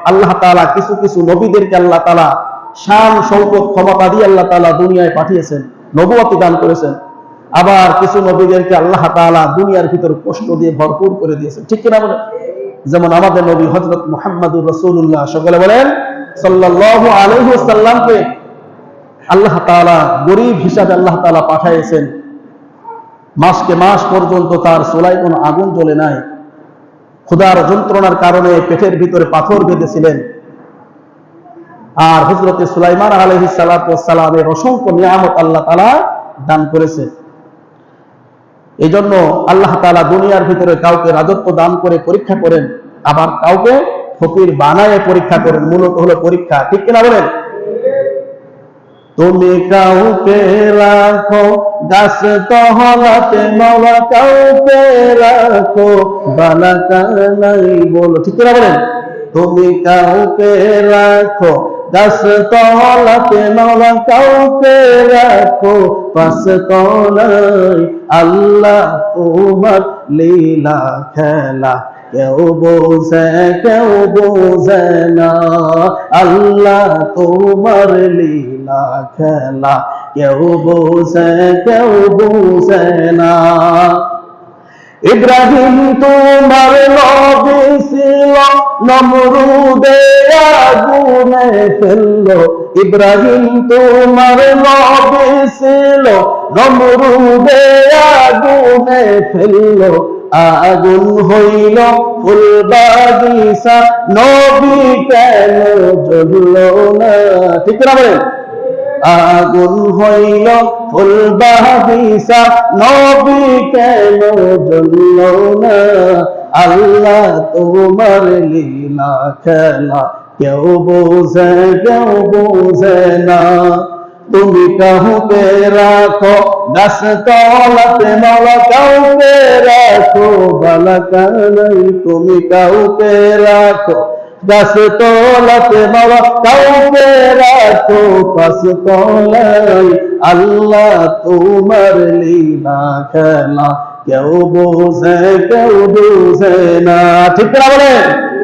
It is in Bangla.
আল্লাহ তাআলা কিছু কিছু নবীদেরকে আল্লাহ তাআলা শান শৌকত ক্ষমতা দিয়ে আল্লাহ তাআলা দুনিয়ায় পাঠিয়েছেন, নবুয়তি দান করেছেন। আবার কিছু নবীদেরকে আল্লাহ তাআলা দুনিয়ার ভিতর কষ্ট দিয়ে ভরপুর করে দিয়েছেন। ঠিক কিনা বলেন? যেমন আমাদের নবী হযরত মুহাম্মদুর রাসূলুল্লাহ, সকলে বলেন, সাল্লাল্লাহু আলাইহি ওয়াসাল্লামকে আল্লাহ তাআলা গরিব হিসাবে আল্লাহ তাআলা পাঠিয়েছেন মাসকে মাস পর্যন্ত তার সোলাই কোনো আগুন জ্বলে নাই। ক্ষুধার যন্ত্রণার কারণে পেটের ভিতরে পাথর বেঁধেছিলেন। আর হজরতে সুলাইমান আলহি সালামের অসংখ্য নিয়ামত আল্লাহ তালা দান করেছে এই জন্য আল্লাহ তালা দুনিয়ার ভিতরে কাউকে রাজত্ব দান করে পরীক্ষা করেন, আবার কাউকে ফকির বানায় পরীক্ষা করেন। মূলত হলো পরীক্ষা, ঠিক কিনা বলেন? তুমি কাউকে রাখো গাছ তহলাতে নওয়া কাউকে রাখো, বালাকা নাই বলো, ঠিক করে বলেন? তুমি কাউকে রাখো গাছ তহলাতে নওয়া কাউকে রাখো, পাশ তলাই আল্লাহ তোমার লীলা খেলা। কেউ বোঝে কেউ বোঝে না। আল্লাহ তোমার লীলা খেলা কেউ বোঝে কেউ বোঝে না? ইব্রাহিম তোমার নবী ছিল, নমরুদে আগুনে ফেলল। ইব্রাহিম তোমার নবী ছিল, নমরুদে আগুনে ফেলল। আগুন হইল ফুল বাগিচা নবী কেন জ্বলল না? ঠিক না বলেন? আগুন হইল ফুল বাগিচা নবী কেন জ্বলল না? আল্লাহ তোমার লীলা খেলা, কেউ বোঝে কেউ বোঝে না। তুমি কাহুকে রাখো গাছ তলাতে মালা কাউকে রাখো বালাকা নাই তুমি কাউকে রাখো গাছ তলাতে মালা কাউকে রাখো পাশ তলাই আল্লাহ তোমার লীলা খেলা, কেউ বোঝে কেউ বোঝে না। ঠিক না বলে